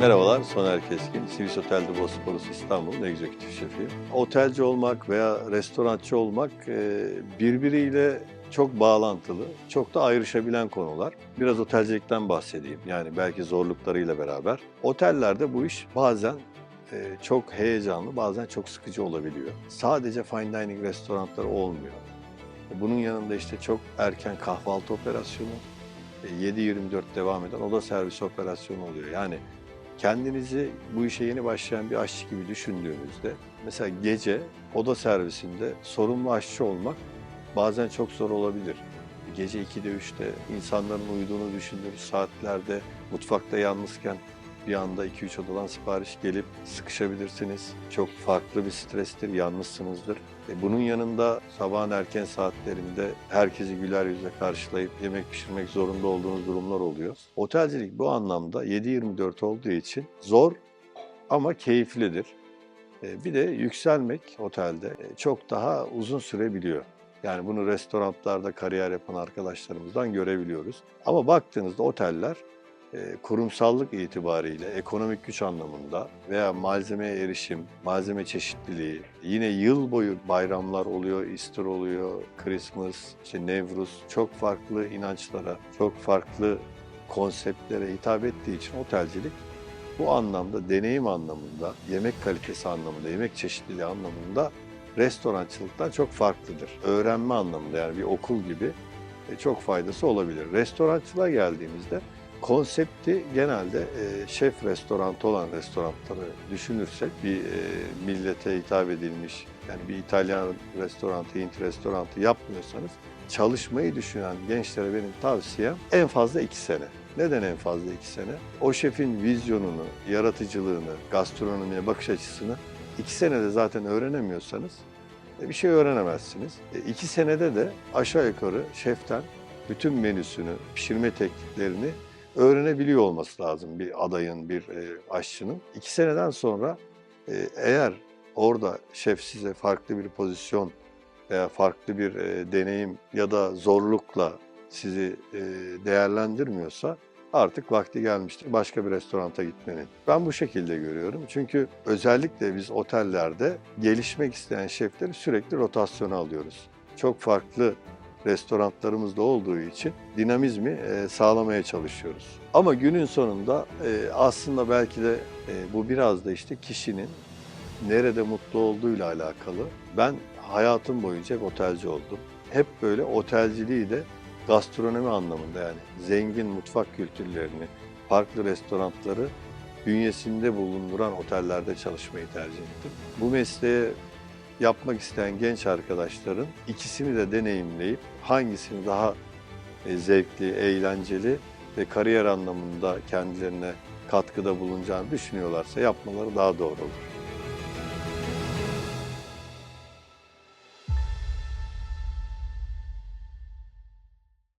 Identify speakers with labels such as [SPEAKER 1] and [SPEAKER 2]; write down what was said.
[SPEAKER 1] Merhabalar, Soner Keskin. Sivis Otel'de Bosporus İstanbul'un egzekutif şefiyim. Otelci olmak veya restorançı olmak e, birbiriyle çok bağlantılı, çok da ayrışabilen konular. Biraz otelcilikten bahsedeyim. Yani belki zorluklarıyla beraber. Otellerde bu iş bazen e, çok heyecanlı, bazen çok sıkıcı olabiliyor. Sadece fine dining restoranları olmuyor. Bunun yanında işte çok erken kahvaltı operasyonu, e, 7-24 devam eden oda servisi operasyonu oluyor. Yani kendinizi bu işe yeni başlayan bir aşçı gibi düşündüğünüzde mesela gece oda servisinde sorumlu aşçı olmak bazen çok zor olabilir. Gece 2'de 3'te insanların uyuduğunu düşündüğünüz saatlerde mutfakta yalnızken bir anda 2-3 odadan sipariş gelip sıkışabilirsiniz. Çok farklı bir strestir, yalnızsınızdır. E bunun yanında sabahın erken saatlerinde herkesi güler yüzle karşılayıp yemek pişirmek zorunda olduğunuz durumlar oluyor. Otelcilik bu anlamda 7-24 olduğu için zor ama keyiflidir. E bir de yükselmek otelde e, çok daha uzun sürebiliyor. Yani bunu restoranlarda kariyer yapan arkadaşlarımızdan görebiliyoruz. Ama baktığınızda oteller kurumsallık itibariyle ekonomik güç anlamında veya malzemeye erişim, malzeme çeşitliliği, yine yıl boyu bayramlar oluyor, Easter oluyor, Christmas, işte Nevruz, çok farklı inançlara, çok farklı konseptlere hitap ettiği için otelcilik bu anlamda deneyim anlamında, yemek kalitesi anlamında, yemek çeşitliliği anlamında restorançılıktan çok farklıdır. Öğrenme anlamında yani bir okul gibi e, çok faydası olabilir. Restorançılığa geldiğimizde konsepti genelde e, şef restorantı olan restoranları düşünürsek bir e, millete hitap edilmiş yani bir İtalyan restoranı, Hint restoranı yapmıyorsanız çalışmayı düşünen gençlere benim tavsiyem en fazla iki sene. Neden en fazla iki sene? O şefin vizyonunu, yaratıcılığını, gastronomiye bakış açısını iki senede zaten öğrenemiyorsanız e, bir şey öğrenemezsiniz. E, iki senede de aşağı yukarı şeften bütün menüsünü, pişirme tekniklerini öğrenebiliyor olması lazım bir adayın, bir e, aşçının. İki seneden sonra e, eğer orada şef size farklı bir pozisyon veya farklı bir e, deneyim ya da zorlukla sizi e, değerlendirmiyorsa artık vakti gelmiştir başka bir restoranta gitmenin. Ben bu şekilde görüyorum. Çünkü özellikle biz otellerde gelişmek isteyen şefleri sürekli rotasyona alıyoruz. Çok farklı restoranlarımız da olduğu için dinamizmi e, sağlamaya çalışıyoruz. Ama günün sonunda e, aslında belki de e, bu biraz da işte kişinin nerede mutlu olduğuyla alakalı. Ben hayatım boyunca hep otelci oldum. Hep böyle otelciliği de gastronomi anlamında yani zengin mutfak kültürlerini, farklı restoranları bünyesinde bulunduran otellerde çalışmayı tercih ettim. Bu mesleğe yapmak isteyen genç arkadaşların ikisini de deneyimleyip hangisini daha e, zevkli, eğlenceli ve kariyer anlamında kendilerine katkıda bulunacağını düşünüyorlarsa yapmaları daha doğru olur.